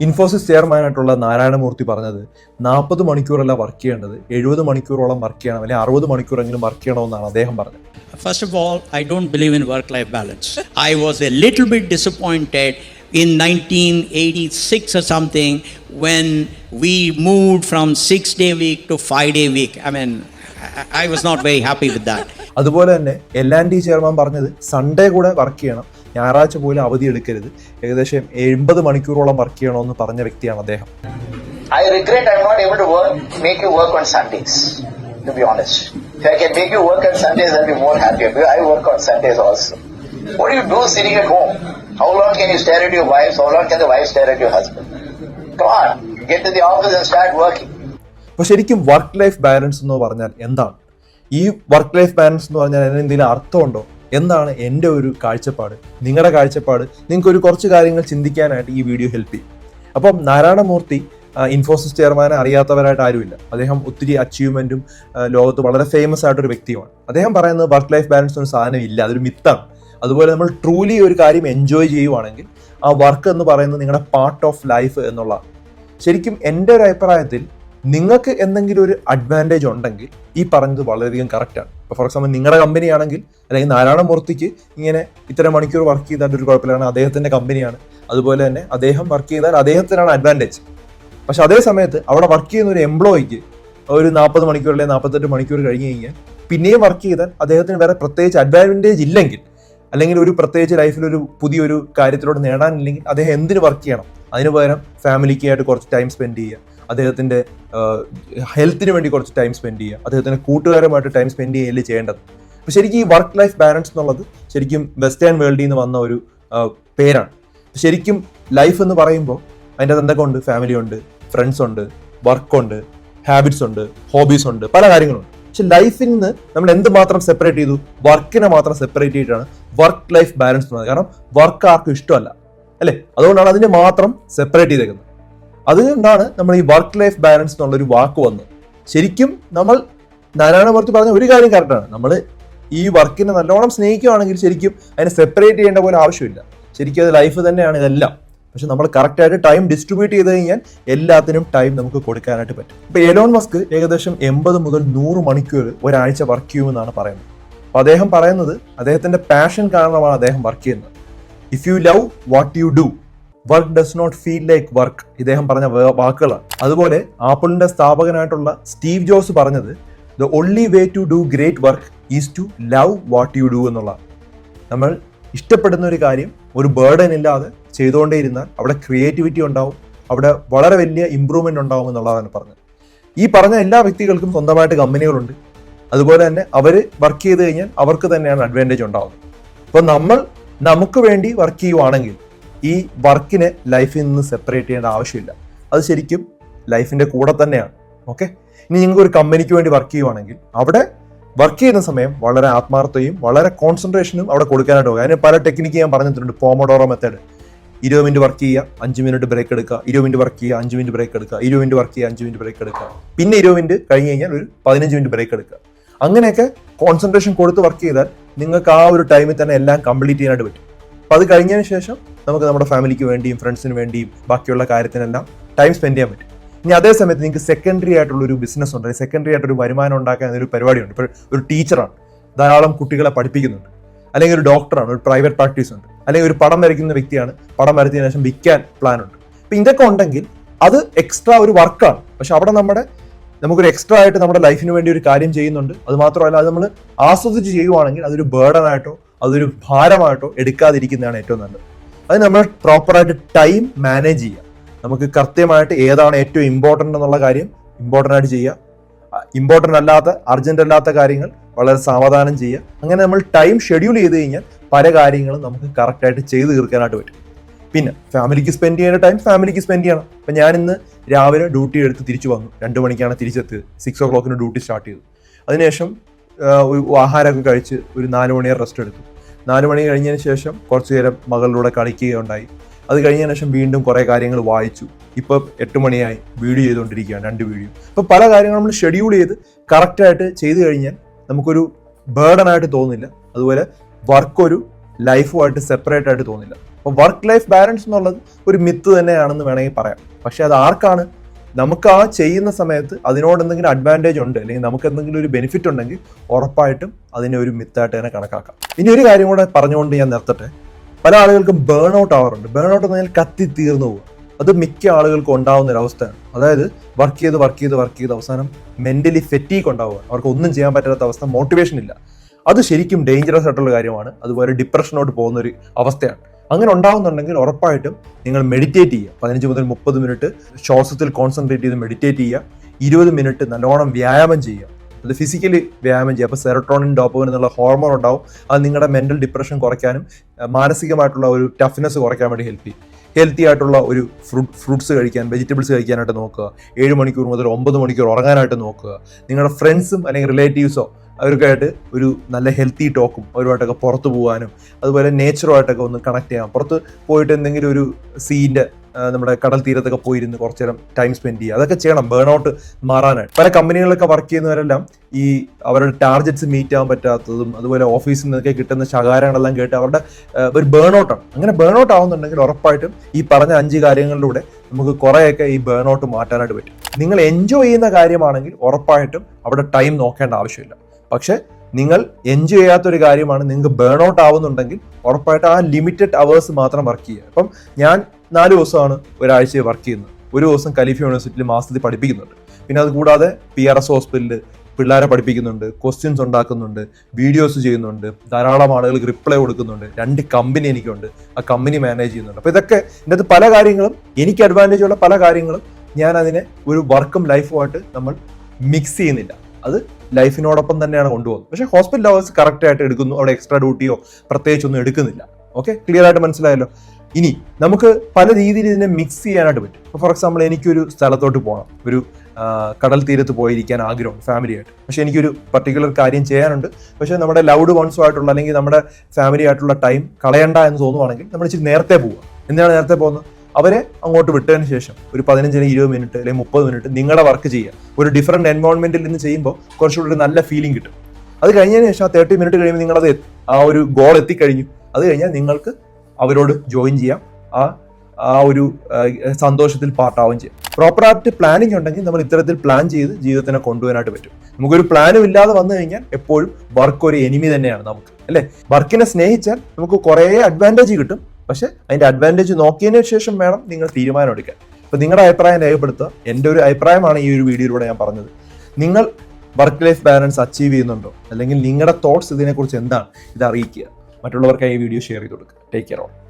ഇൻഫോസിസ് ചെയർമാനായിട്ടുള്ള നാരായണമൂർത്തി പറഞ്ഞത് നാൽപ്പത് മണിക്കൂറല്ല വർക്ക് ചെയ്യേണ്ടത് എഴുപത് മണിക്കൂറോളം വർക്ക് ചെയ്യണം അല്ലെങ്കിൽ അറുപത് മണിക്കൂറെങ്കിലും വർക്ക് ചെയ്യണമെന്നാണ് അദ്ദേഹം പറഞ്ഞത് First of all, I don't believe in work life balance. I was a little bit disappointed in 1986 or something when we moved from six day week to five day week. I mean, I, I was not very happy with that. അതുപോലെ തന്നെ L and D chairman പറഞ്ഞത് Sunday കൂടെ work ചെയ്യണം ഞായറാഴ്ച പോലും അവധി എടുക്കരുത് ഏകദേശം എൺപത് മണിക്കൂറോളം വർക്ക് ചെയ്യണമെന്ന് പറഞ്ഞ വ്യക്തിയാണ് അദ്ദേഹം I regret I'm not able to work, make you work on Sundays, to be honest. If I can make you work on Sundays, I'll be more happier. I work on Sundays also. What do you do sitting at home? How long can you stare at your wives? How long can the wife stare at your husband? Come on, get to the office and start working. അപ്പോൾ ശരിക്കും work life balance എന്ന് പറഞ്ഞാൽ എന്താണ് ഈ work life balance എന്ന് പറഞ്ഞാൽ അതിന് എന്തെങ്കിലും അർത്ഥമുണ്ടോ എന്താണ് എന്റെ ഒരു കാഴ്ചപ്പാട്? നിങ്ങളുടെ കാഴ്ചപ്പാട്? നിങ്ങൾക്ക് ഒരു കുറച്ച് കാര്യങ്ങൾ ചിന്തിക്കാനായിട്ട് ഈ വീഡിയോ ഹെൽപ്പ് ചെയ്യും. അപ്പം നാരായണമൂർത്തി ഇൻഫോസിസ് ചെയർമാനെ അറിയാത്തവരായിട്ട് ആരുമില്ല. അദ്ദേഹം ഒത്തിരി അച്ചീവ്മെന്റും ലോകത്ത് വളരെ ഫേമസ് ആയിട്ടൊരു വ്യക്തിയുമാണ്. അദ്ദേഹം പറയുന്നത് വർക്ക് ലൈഫ് ബാലൻസ് ഒരു സാധനം ഇല്ല അതൊരു മിത്താണ് അതുപോലെ നമ്മൾ ട്രൂലി ഒരു കാര്യം എൻജോയ് ചെയ്യുവാണെങ്കിൽ ആ വർക്ക് എന്ന് പറയുന്നത് നിങ്ങളുടെ പാർട്ട് ഓഫ് ലൈഫ് എന്നുള്ള ശരിക്കും എന്റെ ഒരു അഭിപ്രായത്തിൽ നിങ്ങൾക്ക് എന്തെങ്കിലും ഒരു അഡ്വാന്റേജ് ഉണ്ടെങ്കിൽ ഈ പറഞ്ഞത് വളരെയധികം കറക്റ്റാണ് ഇപ്പോൾ ഫോർ എക്സാമ്പിൾ നിങ്ങളുടെ കമ്പനി ആണെങ്കിൽ അല്ലെങ്കിൽ നാരായണമൂർത്തിക്ക് ഇങ്ങനെ ഇത്ര മണിക്കൂർ വർക്ക് ചെയ്താൽ ഒരു കുഴപ്പമില്ല കാരണം അദ്ദേഹത്തിന്റെ കമ്പനിയാണ് അതുപോലെ തന്നെ അദ്ദേഹം വർക്ക് ചെയ്താൽ അദ്ദേഹത്തിനാണ് അഡ്വാന്റേജ് പക്ഷെ അതേ സമയത്ത് അവിടെ വർക്ക് ചെയ്യുന്ന ഒരു എംപ്ലോയിക്ക് ഒരു നാൽപ്പത് മണിക്കൂർ അല്ലെങ്കിൽ നാൽപ്പത്തെട്ട് മണിക്കൂർ കഴിഞ്ഞ് കഴിഞ്ഞാൽ പിന്നെയും വർക്ക് ചെയ്താൽ അദ്ദേഹത്തിന് വേറെ പ്രത്യേകിച്ച് അഡ്വാന്റേജ് ഇല്ലെങ്കിൽ അല്ലെങ്കിൽ ഒരു പ്രത്യേകിച്ച് ലൈഫിൽ ഒരു പുതിയൊരു കാര്യത്തിലൂടെ നേടാനില്ലെങ്കിൽ അദ്ദേഹം എന്തിന് വർക്ക് ചെയ്യണം? അതിന് പകരം ഫാമിലിക്കായിട്ട് കുറച്ച് ടൈം സ്പെൻഡ് ചെയ്യുക. അദ്ദേഹത്തിന്റെ ഹെൽത്തിന് വേണ്ടി കുറച്ച് ടൈം സ്പെൻഡ് ചെയ്യുക അദ്ദേഹത്തിന്റെ കൂട്ടുകാരുമായിട്ട് ടൈം സ്പെൻഡ് ചെയ്യൽ ചെയ്യേണ്ടത്? അപ്പോൾ ശരിക്കും ഈ വർക്ക് ലൈഫ് ബാലൻസ് എന്നുള്ളത് ശരിക്കും വെസ്റ്റേൺ വേൾഡിൽ നിന്ന് വന്ന ഒരു പേരാണ്. ശരിക്കും ലൈഫ് എന്ന് പറയുമ്പോൾ അതിന്റെ എന്തൊക്കെ ഉണ്ട്? ഫാമിലി ഉണ്ട് ഫ്രണ്ട്സ് ഉണ്ട് വർക്കുണ്ട് ഹാബിറ്റ്സ് ഉണ്ട് ഹോബീസ് ഉണ്ട് പല കാര്യങ്ങളുണ്ട്. പക്ഷെ ലൈഫിൽ നിന്ന് നമ്മൾ എന്ത് മാത്രം സെപ്പറേറ്റ് ചെയ്തു? വർക്കിനെ മാത്രം സെപ്പറേറ്റ് ചെയ്തിട്ടാണ് വർക്ക് ലൈഫ് ബാലൻസ് എന്ന് പറയുന്നത്. കാരണം വർക്ക് ആർക്കും ഇഷ്ടമല്ല. അല്ലേ? അതുകൊണ്ടാണ് അതിനെ മാത്രം സെപ്പറേറ്റ് ചെയ്തേക്കുന്നത്. അതുകൊണ്ടാണ് നമ്മൾ ഈ വർക്ക് ലൈഫ് ബാലൻസ് എന്നുള്ളൊരു വാക്ക് വന്നത് ശരിക്കും നമ്മൾ നാരായണമൂർത്തി പറഞ്ഞ ഒരു കാര്യം കറക്റ്റാണ് നമ്മൾ ഈ വർക്കിനെ നല്ലോണം സ്നേഹിക്കുകയാണെങ്കിൽ ശരിക്കും അതിനെ സെപ്പറേറ്റ് ചെയ്യേണ്ട പോലെ ആവശ്യമില്ല. ശരിക്കും അത് ലൈഫ് തന്നെയാണ് ഇതെല്ലാം. പക്ഷെ നമ്മൾ കറക്റ്റായിട്ട് ടൈം ഡിസ്ട്രിബ്യൂട്ട് ചെയ്ത് കഴിഞ്ഞാൽ എല്ലാത്തിനും ടൈം നമുക്ക് കൊടുക്കാനായിട്ട് പറ്റും. ഇപ്പൊ എലോൺ മസ്ക് ഏകദേശം എൺപത് മുതൽ നൂറ് മണിക്കൂർ ഒരാഴ്ച വർക്ക് ചെയ്യുമെന്നാണ് പറയുന്നത്. അപ്പോൾ അദ്ദേഹം പറയുന്നത് അദ്ദേഹത്തിന്റെ പാഷൻ കാരണമാണ് അദ്ദേഹം വർക്ക് ചെയ്യുന്നത്. If you love what you do work does not feel like work ഇദ്ദേഹം പറഞ്ഞ വാക്കുകളാണ്. അതുപോലെ ആപ്പിളിന്റെ സ്ഥാപകനായിട്ടുള്ള സ്റ്റീവ് ജോസ് പറഞ്ഞത് the only way to do great work is to love what you do എന്നുള്ള നമ്മൾ ഇഷ്ടപ്പെടുന്ന ഒരു കാര്യം ഒരു ബേർഡൻ ഇല്ലാതെ ചെയ്തുകൊണ്ടേയിരുന്നാൽ അവിടെ ക്രിയേറ്റിവിറ്റി ഉണ്ടാവും അവിടെ വളരെ വലിയ ഇമ്പ്രൂവ്മെന്റ് ഉണ്ടാവും എന്നുള്ളതാണ് പറഞ്ഞത്. ഈ പറഞ്ഞ എല്ലാ വ്യക്തികൾക്കും സ്വന്തമായിട്ട് കമ്പനികളുണ്ട്. അതുപോലെ തന്നെ അവർ വർക്ക് ചെയ്ത് കഴിഞ്ഞാൽ അവർക്ക് തന്നെയാണ് അഡ്വാന്റേജ് ഉണ്ടാവുന്നത്. അപ്പോൾ നമ്മൾ നമുക്ക് വേണ്ടി വർക്ക് ചെയ്യുവാണെങ്കിൽ ഈ വർക്കിനെ ലൈഫിൽ നിന്ന് സെപ്പറേറ്റ് ചെയ്യേണ്ട ആവശ്യമില്ല. അത് ശരിക്കും ലൈഫിന്റെ കൂടെ തന്നെയാണ്. ഓക്കെ? ഇനി നിങ്ങൾക്ക് ഒരു കമ്പനിക്ക് വേണ്ടി വർക്ക് ചെയ്യുവാണെങ്കിൽ അവിടെ വർക്ക് ചെയ്യുന്ന സമയം വളരെ ആത്മാർത്ഥതയും വളരെ കോൺസെൻട്രേഷനും അവിടെ കൊടുക്കാനായിട്ട് പോകും. അതിന് പല ടെക്നിക്ക് ഞാൻ പറഞ്ഞിട്ടുണ്ട്. പോമഡോറോ മെത്തേഡ് ഇരുപത് മിനിറ്റ് വർക്ക് ചെയ്യുക അഞ്ച് മിനിറ്റ് ബ്രേക്ക് എടുക്കുക. ഇരുപത് മിനിറ്റ് വർക്ക് ചെയ്യുക അഞ്ച് മിനിറ്റ് ബ്രേക്ക് എടുക്കുക. ഇരുപത് മിനിറ്റ് വർക്ക് ചെയ്യുക അഞ്ച് മിനിറ്റ് ബ്രേക്ക് എടുക്കുക. പിന്നെ ഇരുപത് മിനിറ്റ് കഴിഞ്ഞ് കഴിഞ്ഞാൽ ഒരു പതിനഞ്ച് മിനിറ്റ് ബ്രേക്ക് എടുക്കുക. അങ്ങനെയൊക്കെ കോൺസെൻട്രേഷൻ കൊടുത്ത് വർക്ക് ചെയ്താൽ നിങ്ങൾക്ക് ആ ഒരു ടൈമിൽ തന്നെ എല്ലാം കംപ്ലീറ്റ് ചെയ്യാനായിട്ട് പറ്റും. അപ്പോൾ അത് കഴിഞ്ഞതിന് ശേഷം നമുക്ക് നമ്മുടെ ഫാമിലിക്ക് വേണ്ടിയും ഫ്രണ്ട്സിന് വേണ്ടിയും ബാക്കിയുള്ള കാര്യത്തിനെല്ലാം ടൈം സ്പെൻഡ് ചെയ്യാൻ പറ്റും. ഇനി അതേ സമയത്ത് നിങ്ങൾക്ക് സെക്കൻഡറി ആയിട്ടുള്ള ഒരു ബിസിനസ് ഉണ്ട്. അല്ലെങ്കിൽ സെക്കൻഡറി ആയിട്ട് ഒരു വരുമാനം ഉണ്ടാക്കാൻ എന്നൊരു പരിപാടിയുണ്ട്. ഇപ്പോൾ ഒരു ടീച്ചറാണ് ധാരാളം കുട്ടികളെ പഠിപ്പിക്കുന്നുണ്ട്. അല്ലെങ്കിൽ ഒരു ഡോക്ടറാണ് ഒരു പ്രൈവറ്റ് പ്രാക്ടീസ് ഉണ്ട്. അല്ലെങ്കിൽ ഒരു പടം വരയ്ക്കുന്ന വ്യക്തിയാണ്. പടം വരച്ചതിന് ശേഷം വിൽക്കാൻ പ്ലാൻ ഉണ്ട്. അപ്പം ഇതൊക്കെ ഉണ്ടെങ്കിൽ അത് എക്സ്ട്രാ ഒരു വർക്കാണ് പക്ഷെ അവിടെ നമ്മുടെ നമുക്കൊരു എക്സ്ട്രാ ആയിട്ട് നമ്മുടെ ലൈഫിന് വേണ്ടി ഒരു കാര്യം ചെയ്യുന്നുണ്ട്. അത് മാത്രമല്ല അത് നമ്മൾ ആസ്വദിച്ച് ചെയ്യുവാണെങ്കിൽ അതൊരു ബേർഡൻ ആയിട്ടോ അതൊരു ഭാരമായിട്ടോ എടുക്കാതിരിക്കുന്നതാണ് ഏറ്റവും നല്ലത്. അത് നമ്മൾ പ്രോപ്പറായിട്ട് ടൈം മാനേജ് ചെയ്യുക. നമുക്ക് കൃത്യമായിട്ട് ഏതാണ് ഏറ്റവും ഇമ്പോർട്ടന്റ് എന്നുള്ള കാര്യം ഇമ്പോർട്ടന്റ് ആയിട്ട് ചെയ്യുക ഇമ്പോർട്ടന്റ് അല്ലാത്ത അർജന്റ് അല്ലാത്ത കാര്യങ്ങൾ വളരെ സാവധാനം ചെയ്യുക. അങ്ങനെ നമ്മൾ ടൈം ഷെഡ്യൂൾ ചെയ്ത് കഴിഞ്ഞാൽ പല കാര്യങ്ങളും നമുക്ക് കറക്റ്റായിട്ട് ചെയ്ത് തീർക്കാനായിട്ട് പറ്റും. പിന്നെ ഫാമിലിക്ക് സ്പെൻഡ് ചെയ്യേണ്ട ടൈം ഫാമിലിക്ക് സ്പെൻഡ് ചെയ്യണം. അപ്പം ഞാൻ ഇന്ന് രാവിലെ ഡ്യൂട്ടി എടുത്ത് തിരിച്ചു വന്നു. രണ്ട് മണിക്കാണ് തിരിച്ചെത്തിയത്. സിക്സ് ഓ ക്ലോക്കിന് ഡ്യൂട്ടി സ്റ്റാർട്ട് ചെയ്തു. അതിനുശേഷം ആഹാരമൊക്കെ കഴിച്ച് ഒരു നാല് മണിയേറെ റെസ്റ്റ് എടുത്തു. നാല് മണി കഴിഞ്ഞതിന് ശേഷം കുറച്ച് നേരം മകളിലൂടെ കളിക്കുകയുണ്ടായി. അത് കഴിഞ്ഞതിന് ശേഷം വീണ്ടും കുറേ കാര്യങ്ങൾ വായിച്ചു. ഇപ്പോൾ എട്ട് മണിയായി വീഡിയോ ചെയ്തുകൊണ്ടിരിക്കുകയാണ് രണ്ട് വീഡിയോ. അപ്പോൾ പല കാര്യങ്ങളും നമ്മൾ ഷെഡ്യൂൾ ചെയ്ത് കറക്റ്റായിട്ട് ചെയ്തു കഴിഞ്ഞാൽ നമുക്കൊരു ബേർഡൻ ആയിട്ട് തോന്നില്ല. അതുപോലെ വർക്ക് ഒരു ലൈഫുമായിട്ട് സെപ്പറേറ്റ് ആയിട്ട് തോന്നില്ല. അപ്പോൾ വർക്ക് ലൈഫ് ബാലൻസ് എന്നുള്ളത് ഒരു മിത്ത് തന്നെയാണെന്ന് വേണമെങ്കിൽ പറയാം. പക്ഷേ അത് ആർക്കാണ് നമുക്ക് ആ ചെയ്യുന്ന സമയത്ത് അതിനോട് എന്തെങ്കിലും അഡ്വാന്റേജ് ഉണ്ട് അല്ലെങ്കിൽ നമുക്ക് എന്തെങ്കിലും ഒരു ബെനിഫിറ്റ് ഉണ്ടെങ്കിൽ ഉറപ്പായിട്ടും അതിനെ ഒരു മിത്തായിട്ട് തന്നെ കണക്കാക്കാം. ഇനി ഒരു കാര്യം കൂടെ പറഞ്ഞുകൊണ്ട് ഞാൻ നിർത്തട്ടെ. പല ആളുകൾക്കും ബേൺ ഔട്ട് ആവാറുണ്ട്. ബേൺ ഔട്ട് എന്ന് പറഞ്ഞാൽ കത്തി തീർന്നു പോകും അത് മിക്ക ആളുകൾക്കും ഉണ്ടാവുന്ന ഒരു അവസ്ഥയാണ്. അതായത് വർക്ക് ചെയ്ത് വർക്ക് ചെയ്ത് വർക്ക് ചെയ്ത് അവസാനം മെന്റലി ഫെറ്റീക്ക് ഉണ്ടാവുക. അവർക്ക് ഒന്നും ചെയ്യാൻ പറ്റാത്ത അവസ്ഥ മോട്ടിവേഷൻ ഇല്ല. അത് ശരിക്കും ഡേഞ്ചറസ് ആയിട്ടുള്ള കാര്യമാണ്. അതുപോലെ ഡിപ്രഷനോട്ട് പോകുന്ന ഒരു അവസ്ഥയാണ്. അങ്ങനെ ഉണ്ടാവുന്നുണ്ടെങ്കിൽ ഉറപ്പായിട്ടും നിങ്ങൾ മെഡിറ്റേറ്റ് ചെയ്യുക. പതിനഞ്ച് മുതൽ മുപ്പത് മിനിറ്റ് ശ്വാസത്തിൽ കോൺസെൻട്രേറ്റ് ചെയ്ത് മെഡിറ്റേറ്റ് ചെയ്യുക. ഇരുപത് മിനിറ്റ് നല്ലോണം വ്യായാമം ചെയ്യുക. അത് ഫിസിക്കലി വ്യായാമം ചെയ്യുക. അപ്പോൾ സെറട്ടോണിൻ ഡോപ്പമിൻ എന്നുള്ള ഹോർമോൺ ഉണ്ടാവും. അത് നിങ്ങളുടെ മെന്റൽ ഡിപ്രഷൻ കുറയ്ക്കാനും മാനസികമായിട്ടുള്ള ഒരു ടഫ്നെസ് കുറയ്ക്കാൻ വേണ്ടി ഹെൽപ്പ് ചെയ്യും. ഹെൽത്തി ആയിട്ടുള്ള ഒരു ഫ്രൂട്ട് ഫ്രൂട്ട്സ് കഴിക്കാൻ വെജിറ്റബിൾസ് കഴിക്കാനായിട്ട് നോക്കുക. ഏഴ് മണിക്കൂർ മുതൽ ഒമ്പത് മണിക്കൂർ ഉറങ്ങാനായിട്ട് നോക്കുക. നിങ്ങളുടെ ഫ്രണ്ട്സും അല്ലെങ്കിൽ റിലേറ്റീവ്സോ അവർക്കായിട്ട് ഒരു നല്ല ഹെൽത്തി ടോക്കും അവരുമായിട്ടൊക്കെ പുറത്ത് പോകാനും അതുപോലെ നേച്ചറുമായിട്ടൊക്കെ ഒന്ന് കണക്ട് ചെയ്യാം. പുറത്ത് പോയിട്ട് എന്തെങ്കിലും ഒരു സീന്റെ നമ്മുടെ കടൽ തീരത്തൊക്കെ പോയിരുന്ന് കുറച്ച് നേരം ടൈം സ്പെൻഡ് ചെയ്യുക. അതൊക്കെ ചെയ്യണം ബേൺ ഔട്ട് മാറാനായിട്ട്. പല കമ്പനികളിലൊക്കെ വർക്ക് ചെയ്യുന്നവരെല്ലാം ഈ അവരുടെ ടാർഗറ്റ്സ് മീറ്റ് ആവാൻ പറ്റാത്തതും അതുപോലെ ഓഫീസിൽ നിന്നൊക്കെ കിട്ടുന്ന ശകാരങ്ങളെല്ലാം കേട്ട് അവരുടെ ഒരു ബേൺ ഔട്ടാണ് അങ്ങനെ ബേൺ ഔട്ട് ആവുന്നുണ്ടെങ്കിൽ ഉറപ്പായിട്ടും ഈ പറഞ്ഞ അഞ്ച് കാര്യങ്ങളിലൂടെ നമുക്ക് കുറേയൊക്കെ ഈ ബേൺ ഔട്ട് മാറ്റാനായിട്ട് പറ്റും. നിങ്ങൾ എൻജോയ് ചെയ്യുന്ന കാര്യമാണെങ്കിൽ ഉറപ്പായിട്ടും അവിടെ ടൈം നോക്കേണ്ട ആവശ്യമില്ല. പക്ഷെ നിങ്ങൾ എൻജോയ് ചെയ്യാത്തൊരു കാര്യമാണ് നിങ്ങൾക്ക് ബേൺ ഔട്ട് ആവുന്നുണ്ടെങ്കിൽ ഉറപ്പായിട്ട് ആ ലിമിറ്റഡ് അവേഴ്സ് മാത്രം വർക്ക് ചെയ്യുക. അപ്പം ഞാൻ നാല് ദിവസമാണ് ഒരാഴ്ച വർക്ക് ചെയ്യുന്നത്. ഒരു ദിവസം കലീഫ് യൂണിവേഴ്സിറ്റിയിൽ മാസത്തിൽ പഠിപ്പിക്കുന്നുണ്ട്. പിന്നെ അതുകൂടാതെ പി ആർ എസ് ഹോസ്പിറ്റലിൽ പിള്ളേരെ പഠിപ്പിക്കുന്നുണ്ട് ക്വസ്റ്റ്യൻസ് ഉണ്ടാക്കുന്നുണ്ട് വീഡിയോസ് ചെയ്യുന്നുണ്ട് ധാരാളം ആളുകൾക്ക് റിപ്ലൈ കൊടുക്കുന്നുണ്ട് രണ്ട് കമ്പനി എനിക്കുണ്ട് ആ കമ്പനി മാനേജ് ചെയ്യുന്നുണ്ട്. അപ്പോൾ ഇതൊക്കെ അത് പല കാര്യങ്ങളും എനിക്ക് അഡ്വാന്റേജ് ഉള്ള പല കാര്യങ്ങളും ഞാൻ അതിനെ ഒരു വർക്കും ലൈഫുമായിട്ട് നമ്മൾ മിക്സ് ചെയ്യുന്നില്ല. അത് ലൈഫിനോടൊപ്പം തന്നെയാണ് കൊണ്ടുപോകുന്നത്. പക്ഷേ ഹോസ്പിറ്റൽ അവേഴ്സ് കറക്റ്റ് ആയിട്ട് എടുക്കുന്നു. അവിടെ എക്സ്ട്രാ ഡ്യൂട്ടിയോ പ്രത്യേകിച്ചൊന്നും എടുക്കുന്നില്ല. ഓക്കെ ക്ലിയർ ആയിട്ട് മനസ്സിലായല്ലോ? ഇനി നമുക്ക് പല രീതിയിൽ ഇതിനെ മിക്സ് ചെയ്യാനായിട്ട് പറ്റും. ഇപ്പോൾ ഫോർ എക്സാമ്പിൾ എനിക്കൊരു സ്ഥലത്തോട്ട് പോകണം ഒരു കടൽ തീരത്ത് പോയിരിക്കാൻ ആഗ്രഹം ഫാമിലിയായിട്ട് പക്ഷെ എനിക്കൊരു പർട്ടിക്കുലർ കാര്യം ചെയ്യാനുണ്ട്. പക്ഷേ നമ്മുടെ ലൗഡ് വൺസുമായിട്ടുള്ള അല്ലെങ്കിൽ നമ്മുടെ ഫാമിലി ആയിട്ടുള്ള ടൈം കളയണ്ട എന്ന് തോന്നുവാണെങ്കിൽ നമ്മൾ ഇച്ചിരി നേരത്തെ പോവുക. എന്തിനാണ് നേരത്തെ പോകുന്നത്? അവരെ അങ്ങോട്ട് വിട്ടതിന് ശേഷം ഒരു പതിനഞ്ചിന് ഇരുപത് മിനിറ്റ് അല്ലെങ്കിൽ മുപ്പത് മിനിറ്റ് നിങ്ങളുടെ വർക്ക് ചെയ്യുക. ഒരു ഡിഫറെന്റ് എൻവയോൺമെന്റിൽ നിന്ന് ചെയ്യുമ്പോൾ കുറച്ചുകൂടി ഒരു നല്ല ഫീലിംഗ് കിട്ടും. അത് കഴിഞ്ഞതിന് ശേഷം ആ തേർട്ടി മിനിറ്റ് കഴിയുമ്പോൾ നിങ്ങളത് ആ ഒരു ഗോൾ എത്തിക്കഴിഞ്ഞു. അത് കഴിഞ്ഞാൽ നിങ്ങൾക്ക് അവരോട് ജോയിൻ ചെയ്യാം. ആ ആ ഒരു സന്തോഷത്തിൽ പാർട്ടാവുകയും ചെയ്യാം. പ്രോപ്പർ ആയിട്ട് പ്ലാനിങ് ഉണ്ടെങ്കിൽ നമ്മൾ ഇത്തരത്തിൽ പ്ലാൻ ചെയ്ത് ജീവിതത്തിനെ കൊണ്ടുപോകാനായിട്ട് പറ്റും. നമുക്കൊരു പ്ലാനും ഇല്ലാതെ വന്നു കഴിഞ്ഞാൽ എപ്പോഴും വർക്ക് ഒരു എനിമി തന്നെയാണ് നമുക്ക്. അല്ലേ? വർക്കിനെ സ്നേഹിച്ചാൽ നമുക്ക് കുറേ അഡ്വാന്റേജ് കിട്ടും. പക്ഷെ അതിന്റെ അഡ്വാന്റേജ് നോക്കിയതിന് ശേഷം വേണം നിങ്ങൾ തീരുമാനം എടുക്കാൻ അപ്പൊ നിങ്ങളുടെ അഭിപ്രായം രേഖപ്പെടുത്തുക. എന്റെ ഒരു അഭിപ്രായമാണ് ഈ ഒരു വീഡിയോയിലൂടെ ഞാൻ പറഞ്ഞത്. നിങ്ങൾ വർക്ക് ലൈഫ് ബാലൻസ് അച്ചീവ് ചെയ്യുന്നുണ്ടോ? അല്ലെങ്കിൽ നിങ്ങളുടെ തോട്ട്സ് ഇതിനെക്കുറിച്ച് എന്താണ്? ഇത് അറിയിക്കുക. മറ്റുള്ളവർക്കായി ഈ വീഡിയോ ഷെയർ ചെയ്ത് കൊടുക്കുക. Take care all